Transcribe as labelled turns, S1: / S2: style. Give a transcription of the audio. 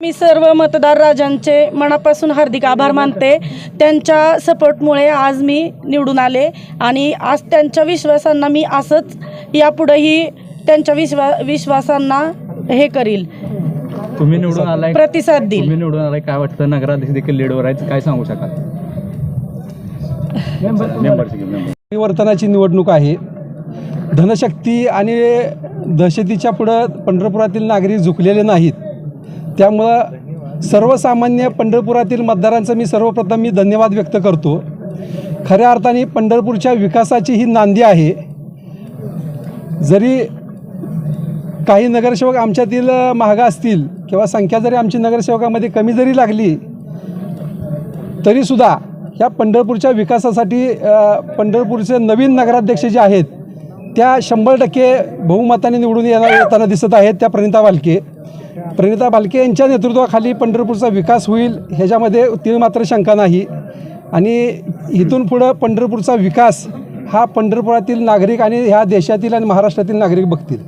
S1: मी सर्व मतदार राजांचे मनापासून हार्दिक आभार मानते. त्यांच्या सपोर्टमुळे आज मी निवडून आले आणि आज त्यांच्या विश्वासांना मी असंच यापुढेही त्यांच्या विश्वा विश्वासांना हे करील.
S2: तुम्ही निवडून आलाय
S1: प्रतिसाद देईल.
S2: तुम्ही निवडून आलाय काय वाटतं? नगराध्यक्ष देखील लीडवर आहेत काय सांगू शकाल? Membership member.
S3: परिवर्तनाची निवडणूक आहे. धनशक्ती आणि दहशतीच्या पुढं पंढरपुरातील नागरिक झुकलेले नाहीत. त्यामुळं सर्वसामान्य पंढरपुरातील मतदारांचं मी सर्वप्रथम मी धन्यवाद व्यक्त करतो. खऱ्या अर्थाने पंढरपूरच्या विकासाची ही नांदी आहे. जरी काही नगरसेवक आमच्यातील महागा असतील किंवा संख्या जरी आमची नगरसेवकामध्ये कमी जरी लागली तरीसुद्धा ह्या पंढरपूरच्या विकासासाठी पंढरपूरचे नवीन नगराध्यक्ष जे आहेत त्या शंभर टक्के बहुमताने निवडून येणार येताना दिसत आहेत त्या प्रणिता बालके. प्रणिता बालके यांच्या नेतृत्वाखाली पंढरपूरचा विकास होईल ह्याच्यामध्ये ती मात्र शंका नाही. आणि इथून पुढं पंढरपूरचा विकास हा पंढरपुरातील नागरिक आणि ह्या देशातील आणि महाराष्ट्रातील नागरिक बघतील.